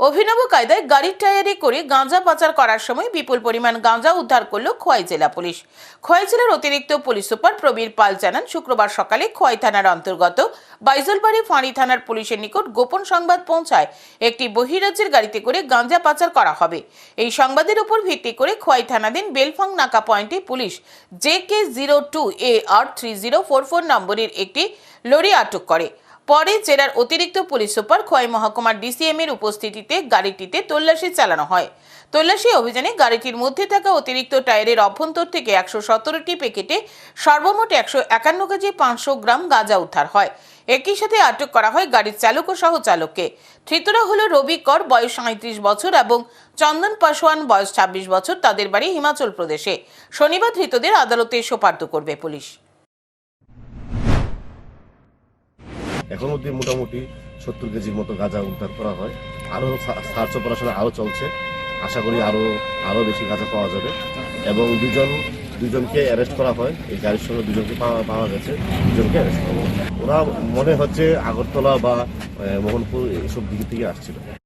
অভিনব কায়দায় গাড়ির টায়ারে করে গাঁজা পাচার করার সময় বিপুল পরিমাণ গাঁজা উদ্ধার করল খোয়াই জেলা পুলিশ। খোয়াই জেলার অতিরিক্ত পুলিশ সুপার প্রবীর পাল জানান, শুক্রবার সকালে খোয়াই থানার অন্তর্গত বাইজলবাড়ি ফাঁড়ি থানার পুলিশের নিকট গোপন সংবাদ পৌঁছায় একটি বহিরাজ্যের গাড়িতে করে গাঁজা পাচার করা হবে। এই সংবাদের উপর ভিত্তি করে খোয়াই থানাধীন বেলফাং নাকা পয়েন্টে police J K zero two A R three zero four four নম্বরের একটি লরি আটক করে। পরে জেলার অতিরিক্ত পুলিশ সুপার খোয়াই মহকুমার ডিসিএম এর উপস্থিতিতে গাড়িটিতে তল্লাশি চালানো হয়। তল্লাশি অভিযানে গাড়িটির মধ্যে থাকা অতিরিক্ত টায়ারের অভ্যন্তর থেকে একশো সতেরোটি প্যাকেটে সর্বমোট একশো একান্ন কেজি পাঁচশো গ্রাম গাঁজা উদ্ধার হয়। একই সাথে আটক করা হয় গাড়ির চালক ও সহ চালককে ধৃতরা হল রবি কর, বয়স সাঁত্রিশ বছর এবং চন্দন পাসওয়ান বয়স ছাব্বিশ বছর, তাদের বাড়ি হিমাচল প্রদেশে। শনিবার ধৃতদের আদালতে সোপার্দ করবে পুলিশ। এখন অব্দি মোটামুটি সত্তর কেজির মতো গাঁজা উদ্ধার করা হয়। আরও সার্চ অপারেশন আরও চলছে। আশা করি আরও আরও বেশি গাঁজা পাওয়া যাবে। এবং দুজন, দুজনকে অ্যারেস্ট করা হয়। এই গাড়ির সঙ্গে দুজনকে পাওয়া পাওয়া গেছে। দুজনকে অ্যারেস্ট করা। ওরা মনে হচ্ছে আগরতলা বা মোহনপুর এইসব দিক থেকে আসছিল।